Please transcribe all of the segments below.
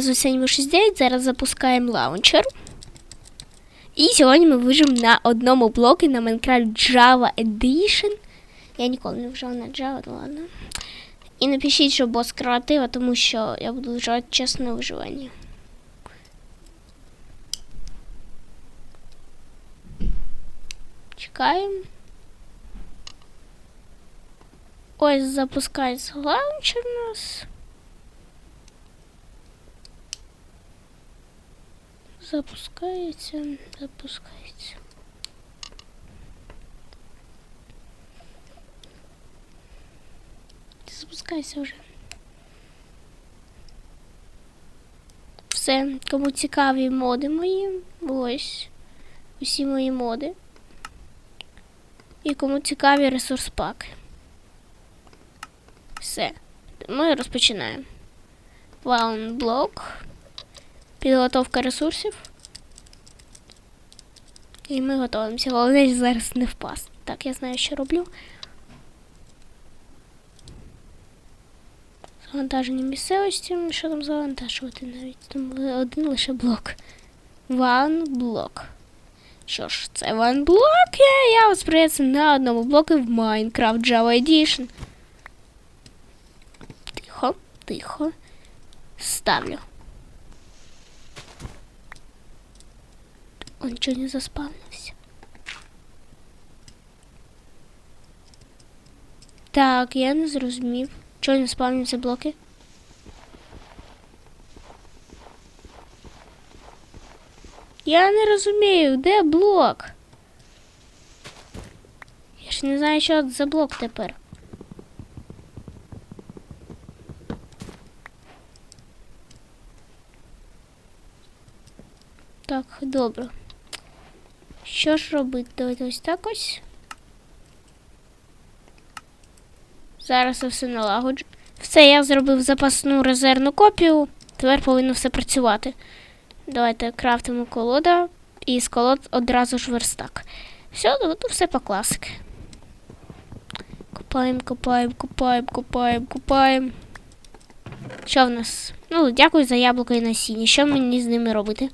мене звуть Сеньма 69, зараз запускаємо лаунчер. І сьогодні ми вижимо на одному блокі на Minecraft Java Edition. Я ніколи не вживав на Java, ну ладно. І напишіть, що бос креатива, тому що я буду вживати чесне виживання. Чекаємо. Ось запускається лаунчер у нас. Запускається, запускається. Запускайся вже. Все, кому цікаві моди мої, ось усі мої моди. І кому цікаві ресурс паки. Все. Ми розпочинаємо. Ваун блок. Підготовка ресурсів. І ми готуємося. Головне зараз не впасти. Так, я знаю, що роблю. Завантаження місцевості. Що там завантажувати навіть? Там один лише блок. One блок. Що ж, це one блок. Я, я вас приветствую на одному блоку в Minecraft Java Edition. Тихо, тихо. Ставлю. Он чого не заспавнився? Так, я не зрозумів. Чого не спавняться блоки? Я не розумію, де блок? Я ж не знаю, що за блок тепер. Так, добре. Що ж робити? Давайте ось так ось. Зараз я все налагоджу. Все, я зробив запасну резервну копію. Тепер повинно все працювати. Давайте крафтимо колода і з колод одразу ж верстак. Все, ну все по класики. Копаємо, копаємо, копаємо, копаємо, копаємо. Що в нас? Ну, дякую за яблуко і насіння. Що мені з ними робити?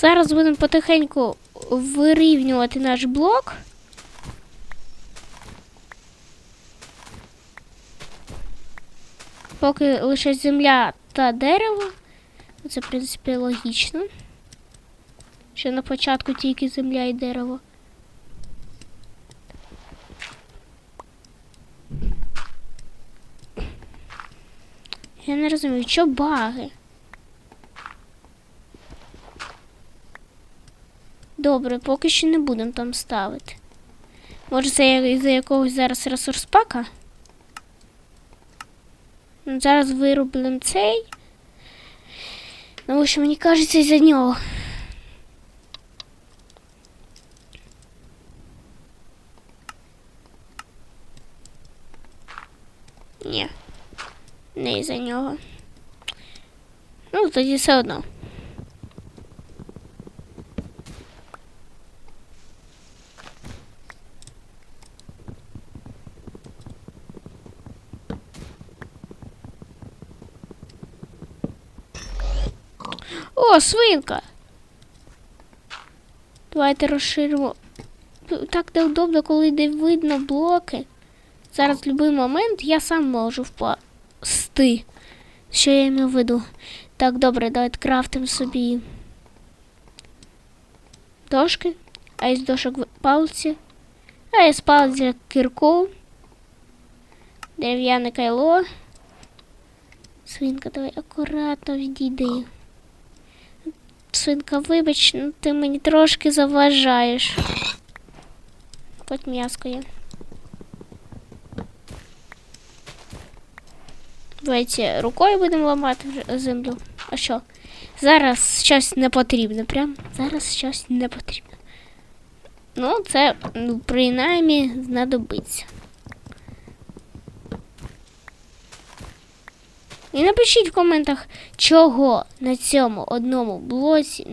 Зараз будемо потихеньку вирівнювати наш блок. Поки лише земля та дерево. Це, в принципі, логічно. Що на початку тільки земля і дерево. Я не розумію, що баги? Добре, поки що не будемо там ставити. Може, це із-за якогось зараз ресурс пака? Ну, Зараз вироблимо цей. Тому що мені кажеться із-за нього. Ні. Не із-за нього. Ну, тоді все одно. О, свинка. Давайте розширимо. Так неудобно, коли не видно блоки. Зараз в будь-який момент я сам можу впасти. Що я маю в виду? Так, добре, давайте крафтимо собі дошки, а із дошок палиці, а із палиці кірку, дерев'яне кайло. Свинка, давай акуратно відійди. Свинка, вибач, ну ти мені трошки заважаєш. Тут м'яско є. Давайте рукою будемо ламати землю. А що? Зараз щось не потрібно. Прям зараз щось не потрібно. Ну, це ну, принаймні знадобиться. І напишіть в коментах, чого на цьому одному блоці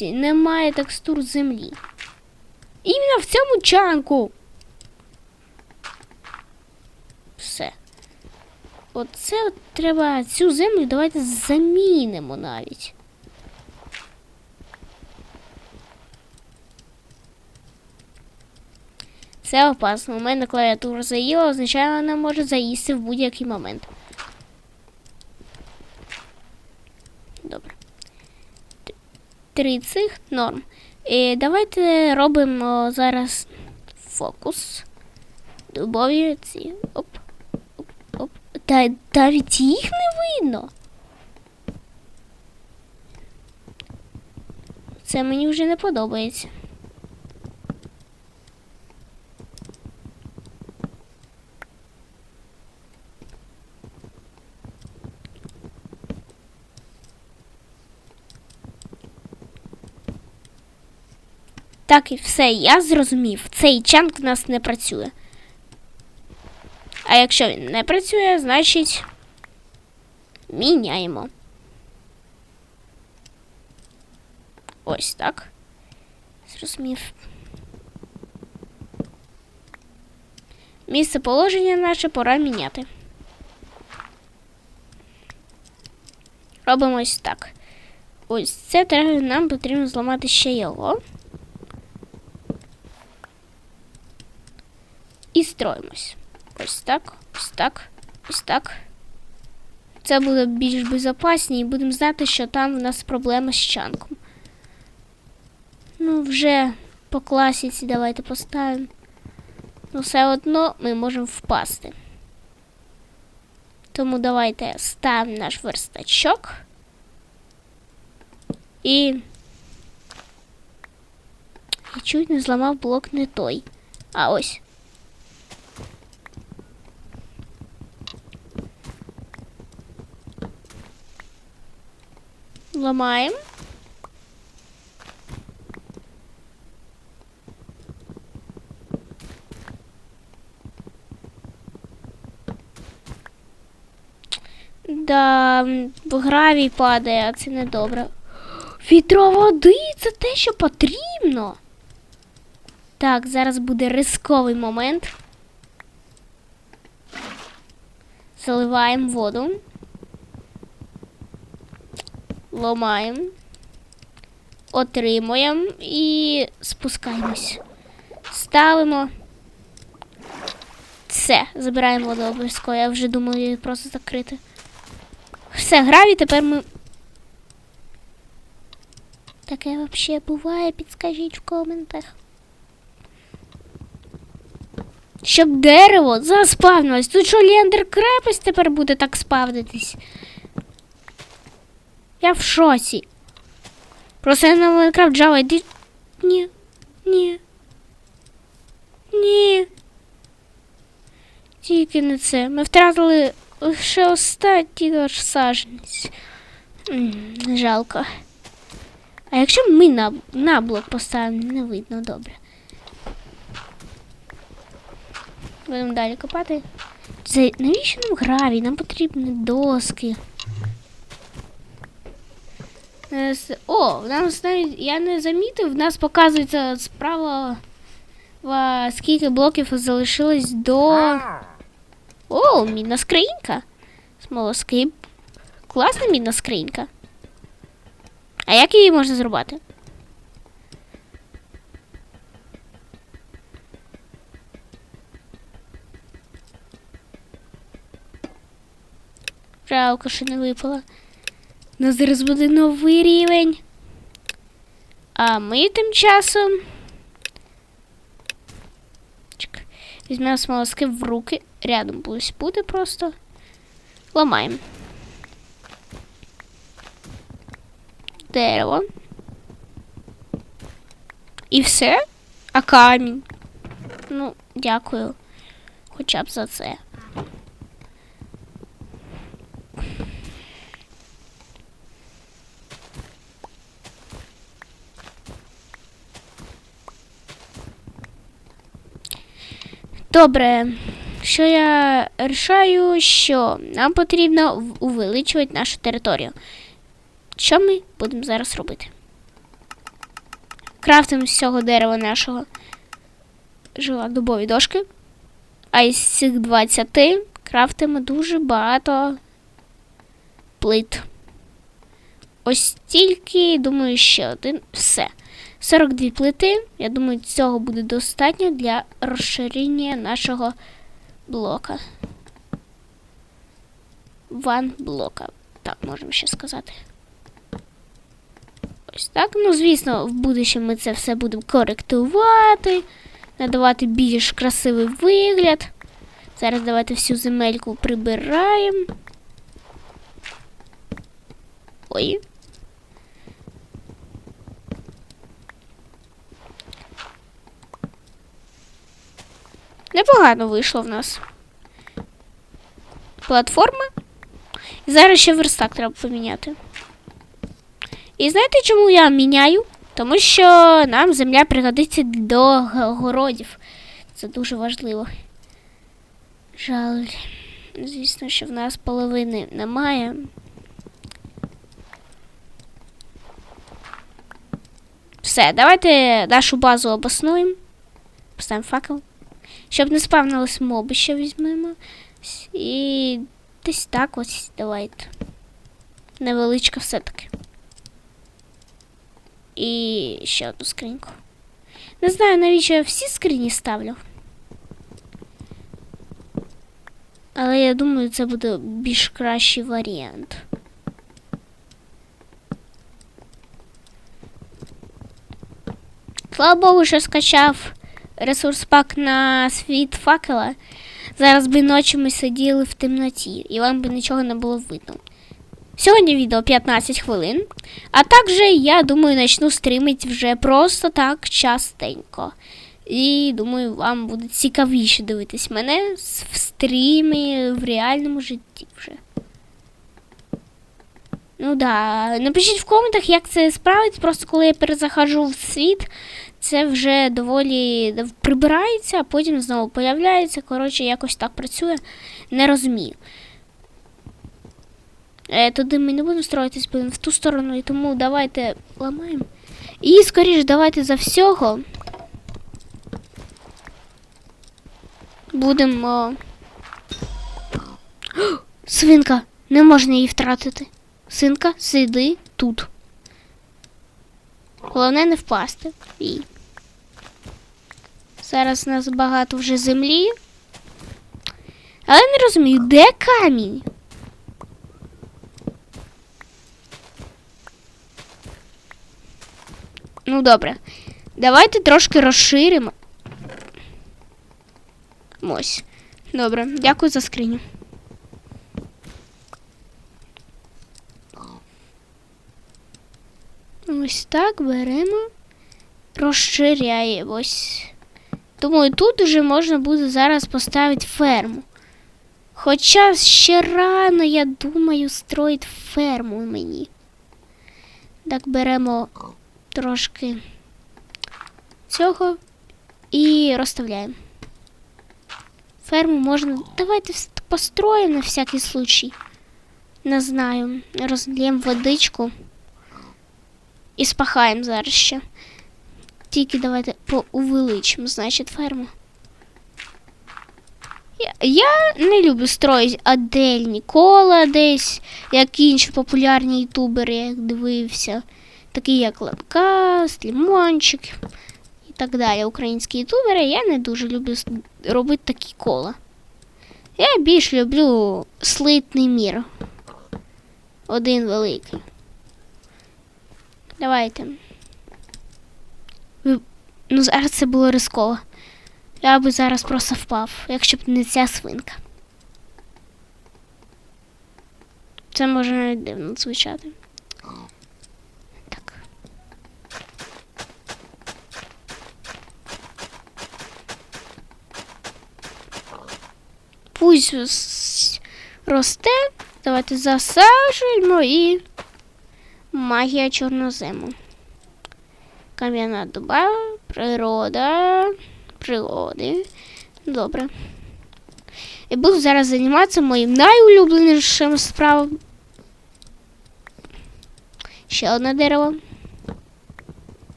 немає текстур землі. Іменно в цьому чанку. Все. Оце от треба цю землю давайте замінимо навіть. Це опасно. У мене клавіатура заїла, означає, вона може заїсти в будь-який момент. Добре. Т- Три цих норм. І давайте робимо зараз фокус. Дубові ці. Оп. Оп. Оп. Та навіть їх не видно. Це мені вже не подобається. Так і все, я зрозумів. Цей чанк у нас не працює. А якщо він не працює, значить міняємо. Ось так. Зрозумів. Місце положення наше пора міняти. Робимо ось так. Ось це треба, нам потрібно зламати ще його. І строїмось. Ось так, ось так, ось так. Це буде більш безпечні і будемо знати, що там в нас проблема з чанком. Ну, вже по класіці давайте поставимо. Ну, все одно ми можемо впасти. Тому давайте ставимо наш верстачок. І. Я чуть не зламав блок не той. А ось. Ламаємо. Да, гравій падає, а це не добре. Відро води це те, що потрібно. Так, зараз буде рисковий момент. Заливаємо воду. Ломаємо. Отримуємо і спускаємось. Ставимо. Все, забираємо воду обов'язково. Я вже думаю її просто закрити. Все, граві, тепер ми. Таке взагалі буває, підскажіть в коментах. Щоб дерево заспавнилось. Тут що Лендер крепость тепер буде так спавнитись? Я в шоці. Просто я на Майнкрафт Java йди. Ні. Ні. Ні. Тільки не це. Ми втратили лише останній наш саженець. Жалко. А якщо ми на, на блок поставимо, не видно добре. Будемо далі копати. Це, навіщо нам гравій? Нам потрібні доски. Е, О, в нас навіть я не замітив, в нас показується справа скільки блоків залишилось до. О, мідна скринька. Смолоскип. Класна мідна скринька. А як її можна зробити? Жалко, що не випала. У нас зараз буде новий рівень. А ми тим часом. Візьмемо смолоскип в руки. Рядом будуть буде просто. Ламаємо. Дерево. І все? А камінь? Ну, дякую. Хоча б за це. Добре, що я рішаю, що нам потрібно увеличувати нашу територію. Що ми будемо зараз робити? крафтимо з цього дерева нашого жила дубові дошки. А із цих 20 крафтимо дуже багато плит. Ось тільки, думаю, ще один. Все. 42 плити. Я думаю, цього буде достатньо для розширення нашого блока. Ван блока. Так, можемо ще сказати. Ось так. Ну, звісно, в будущому ми це все будемо коректувати, надавати більш красивий вигляд. Зараз давайте всю земельку прибираємо. Ой. Непогано вийшло в нас. Платформа. І зараз ще верстак треба поміняти. І знаєте, чому я міняю? Тому що нам земля пригодиться до городів. Це дуже важливо. Жаль. Звісно, що в нас половини немає. Все, давайте нашу базу обоснуємо. Поставимо факел. Щоб не спавнились моби, ще візьмемо. І десь так ось давайте. Невеличка все-таки. І ще одну скриньку. Не знаю, навіщо я всі скрині ставлю. Але я думаю, це буде більш кращий варіант. Слава Богу, що скачав ресурс пак на світ факела. Зараз би ночі ми сиділи в темноті, і вам би нічого не було видно. Сьогодні відео 15 хвилин. А також я думаю, почну стримити вже просто так частенько. І думаю, вам буде цікавіше дивитись мене в стрімі в реальному житті вже. Ну да. Напишіть в коментах, як це справиться. Просто коли я перезахожу в світ, це вже доволі прибирається, а потім знову появляється. Коротше, якось так працює. Не розумію. Е, туди ми не будемо строїтись, будемо в ту сторону, і тому давайте ламаємо. І скоріш давайте за всього. Будемо. Свинка! Не можна її втратити. Синка, сиди тут. Головне не впасти. І. Зараз у нас багато вже землі. Але я не розумію, де камінь? Ну, добре. Давайте трошки розширимо. Ось. Добре, дякую за скриню. Ось так беремо, розширяємо. Ось. Думаю, тут вже можна буде зараз поставити ферму. Хоча ще рано, я думаю, строїть ферму мені. Так, беремо трошки цього і розставляємо. Ферму можна. Давайте построїмо на всякий случай. Не знаю. Розлємо водичку. І спахаємо зараз ще. Тільки давайте поувеличимо, значить, ферму. Я, не люблю строїти адельні кола десь, як інші популярні ютубери, як дивився. Такі як Ланкаст, Лімончик і так далі. Українські ютубери. Я не дуже люблю робити такі кола. Я більш люблю слитний мір. Один великий. Давайте. Ну, зараз це було ризково. Я би зараз просто впав, якщо б не ця свинка. Це може навіть дивно звучати. Так. Пусть росте. Давайте засаджуємо і магія чорнозему. Кам'яна доба, природа, природи. Добре. І буду зараз займатися моїм найулюбленішим справом. Ще одне дерево.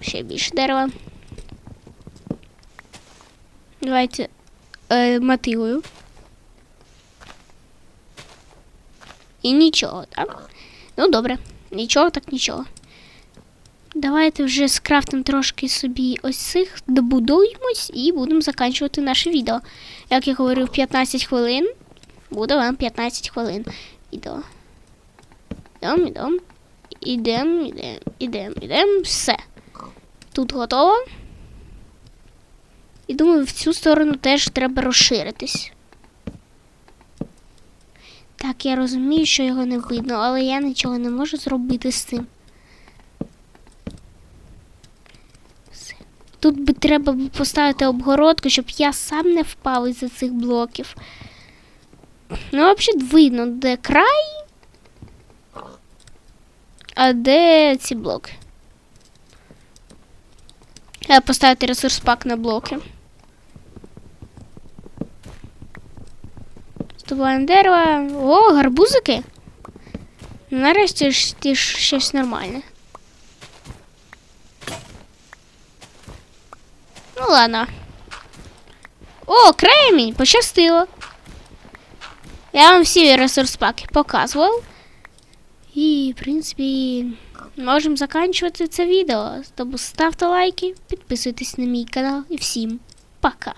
Ще більше дерева. Давайте е, мотивую. І нічого, так? Ну, добре. Нічого, так нічого. Давайте вже скрафтимо трошки собі ось цих, добудуємось і будемо закінчувати наше відео. Як я говорив, 15 хвилин. Буде вам 15 хвилин. Відео. Ідем, ідем. Ідем, ідем, ідем, ідем. Все. Тут готово. І думаю, в цю сторону теж треба розширитись. Так, я розумію, що його не видно, але я нічого не можу зробити з цим. Все. Тут би треба поставити обгородку, щоб я сам не впав із-за цих блоків. Ну, взагалі видно, де край, а де ці блоки. Треба поставити ресурс пак на блоки. Здобуваємо дерево. О, гарбузики. Нарешті ж ті ж щось нормальне. Ну ладно. О, кремінь, пощастило. Я вам всі ресурс паки показував. І, в принципі, можемо заканчувати це відео. Тому ставте лайки, підписуйтесь на мій канал і всім пока.